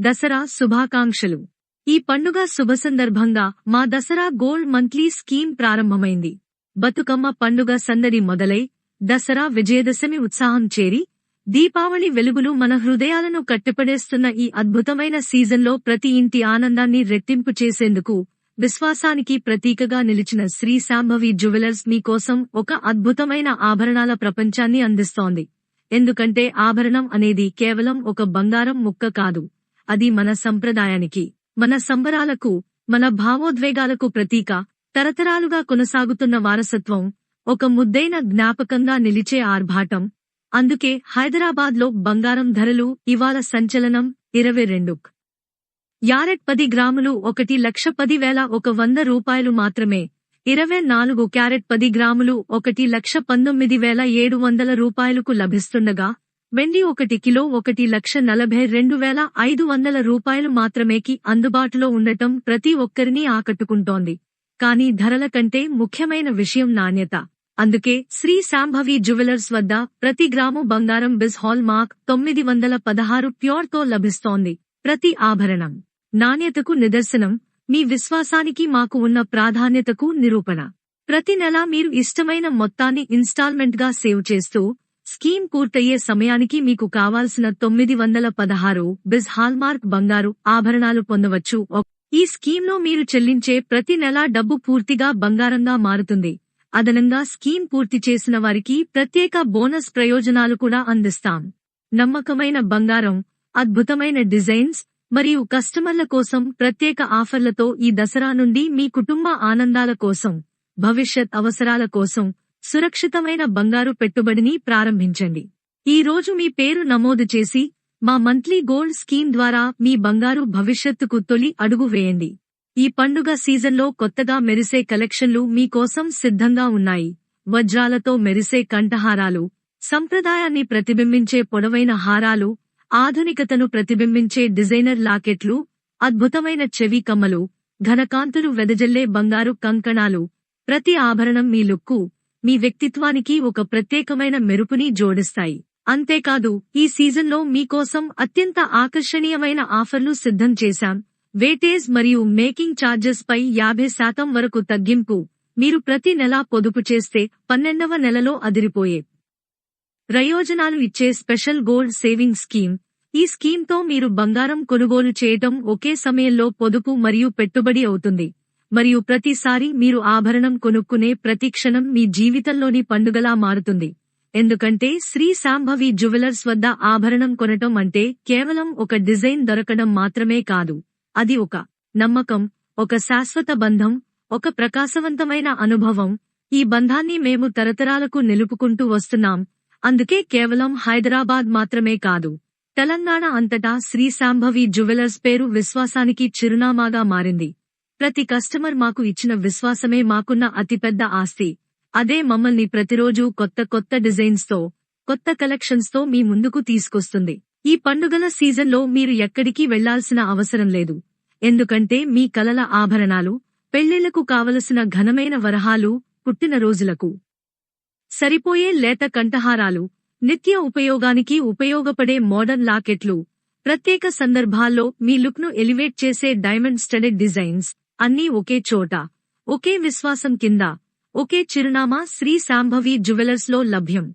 దసరా శుభాకాంక్షలు. ఈ పండుగ శుభ సందర్భంగా మా దసరా గోల్డ్ మంత్లీ స్కీమ్ ప్రారంభమైంది. బతుకమ్మ పండుగ సందడి మొదలై దసరా విజయదశమి ఉత్సాహం చేరి దీపావళి వెలుగులు మన హృదయాలను కట్టిపడేస్తున్న ఈ అద్భుతమైన సీజన్లో ప్రతి ఇంటి ఆనందాన్ని రెట్టింపు చేసేందుకు విశ్వాసానికి ప్రతీకగా నిలిచిన శ్రీ శాంభవి జ్యువెలర్స్ మీకోసం ఒక అద్భుతమైన ఆభరణాల ప్రపంచాన్ని అందిస్తోంది. ఎందుకంటే ఆభరణం అనేది కేవలం ఒక బంగారం ముక్క కాదు. అది మన సంప్రదాయానికి మన సంబరాలకు మన భావోద్వేగాలకు ప్రతీక. తరతరాలుగా కొనసాగుతున్న వారసత్వం ఒక ముద్దైన జ్ఞాపకంగా నిలిచే ఆర్భాటం. అందుకే హైదరాబాద్లో బంగారం ధరలు ఇవాళ సంచలనం ఇరవై రెండు. యారెట్ పది గ్రాములు ఒకటి లక్ష పది వేల ఒక వంద రూపాయలు మాత్రమే. ఇరవై నాలుగు క్యారెట్ పది గ్రాములు ఒకటి లక్ష పంతొమ్మిది వేల ఏడు వందల రూపాయలకు లభిస్తుండగా వెండి ఒకటి కిలో ఒకటి లక్ష నలభై రెండు వేల ఐదు వందల రూపాయలు మాత్రమేకి అందుబాటులో ఉండటం ప్రతి ఒక్కరినీ ఆకట్టుకుంటోంది. కానీ ధరల కంటే ముఖ్యమైన విషయం నాణ్యత. అందుకే శ్రీ శాంభవి జ్యువెలర్స్ వద్ద ప్రతి గ్రాము బంగారం బిజ్ హాల్ మార్క్ తొమ్మిది వందల పదహారు ప్యూర్తో లభిస్తోంది. ప్రతి ఆభరణం. నాణ్యతకు నిదర్శనం. మీ విశ్వాసానికి మాకు ఉన్న ప్రాధాన్యతకు నిరూపణ. ప్రతి నెలా మీరు ఇష్టమైన మొత్తాన్ని ఇన్స్టాల్మెంట్గా సేవ్ చేస్తూ స్కీమ్ పూర్తయ్యే సమయానికి మీకు కావాల్సిన తొమ్మిది వందల పదహారు బిజ్ హాల్మార్క్ బంగారు ఆభరణాలు పొందవచ్చు. ఈ స్కీమ్లో మీరు చెల్లించే ప్రతి నెలా డబ్బు పూర్తిగా బంగారంగా మారుతుంది. అదనంగా స్కీమ్ పూర్తి చేసిన వారికి ప్రత్యేక బోనస్ ప్రయోజనాలు కూడా అందిస్తాం. నమ్మకమైన బంగారం అద్భుతమైన డిజైన్స్ మరియు కస్టమర్ల కోసం ప్రత్యేక ఆఫర్లతో ఈ దసరా నుండి మీ కుటుంబ ఆనందాల కోసం భవిష్యత్ అవసరాల కోసం సురక్షితమైన బంగారు పెట్టుబడిని ప్రారంభించండి. ఈ రోజు మీ పేరు నమోదు చేసి మా మంత్లీ గోల్డ్ స్కీమ్ ద్వారా మీ బంగారు భవిష్యత్తుకు తొలి అడుగు వేయండి. ఈ పండుగ సీజన్లో కొత్తగా మెరిసే కలెక్షన్లు మీకోసం సిద్ధంగా ఉన్నాయి. వజ్రాలతో మెరిసే కంఠహారాలు సంప్రదాయాన్ని ప్రతిబింబించే పొడవైన హారాలు ఆధునికతను ప్రతిబింబించే డిజైనర్ లాకెట్లు అద్భుతమైన చెవి కమ్మలు ఘనకాంతులు వెదజల్లే బంగారు కంకణాలు ప్రతి ఆభరణం మీ లుక్కు మీ వ్యక్తిత్వానికి ఒక ప్రత్యేకమైన మెరుపుని జోడిస్తాయి. అంతేకాదు ఈ సీజన్లో మీకోసం అత్యంత ఆకర్షణీయమైన ఆఫర్లు సిద్ధం చేశాం. వేటేజ్ మరియు మేకింగ్ ఛార్జెస్ పై యాభై శాతం వరకు తగ్గింపు. మీరు ప్రతి నెలా పొదుపు చేస్తే పన్నెండవ నెలలో అదిరిపోయే ప్రయోజనాలు ఇచ్చే స్పెషల్ గోల్డ్ సేవింగ్ స్కీమ్. ఈ స్కీమ్తో మీరు బంగారం కొనుగోలు చేయటం ఒకే సమయంలో పొదుపు మరియు పెట్టుబడి అవుతుంది. మరియు ప్రతిసారి మీరు ఆభరణం కొనుక్కునే ప్రతి క్షణం మీ జీవితంలోని పండుగలా మారుతుంది. ఎందుకంటే శ్రీ శాంభవి జ్యువెలర్స్ వద్ద ఆభరణం కొనటం అంటే కేవలం ఒక డిజైన్ దొరకడం మాత్రమే కాదు. అది ఒక నమ్మకం ఒక శాశ్వత బంధం ఒక ప్రకాశవంతమైన అనుభవం. ఈ బంధాన్ని మేము తరతరాలకు నిలుపుకుంటూ వస్తున్నాం. అందుకే కేవలం హైదరాబాద్ మాత్రమే కాదు. తెలంగాణ అంతటా శ్రీ శాంభవి జ్యువెలర్స్ పేరు విశ్వాసానికి చిరునామాగా మారింది. ప్రతి కస్టమర్ మాకు ఇచ్చిన విశ్వాసమే మాకున్న అతిపెద్ద ఆస్తి. అదే మమ్మల్ని ప్రతిరోజూ కొత్త కొత్త డిజైన్స్తో కొత్త కలెక్షన్స్తో మీ ముందుకు తీసుకొస్తుంది. ఈ పండుగల సీజన్లో మీరు ఎక్కడికి వెళ్ళాల్సిన అవసరం లేదు. ఎందుకంటే మీ కలల ఆభరణాలు పెళ్ళిళ్ళకు కావలసిన ఘనమైన వరహాలు పుట్టినరోజులకు సరిపోయే లేత కంఠహారాలు నిత్య ఉపయోగానికి ఉపయోగపడే మోడర్న్ లాకెట్లు. ప్రత్యేక సందర్భాల్లో మీ లుక్ను ఎలివేట్ చేసే డైమండ్ స్టడెడ్ డిజైన్స్. అన్నీ ఒకే చోట ఒకే విశ్వాసం కింద ఒకే చిరునామా శ్రీ శాంభవి జ్యువెలర్స్లో లభ్యం.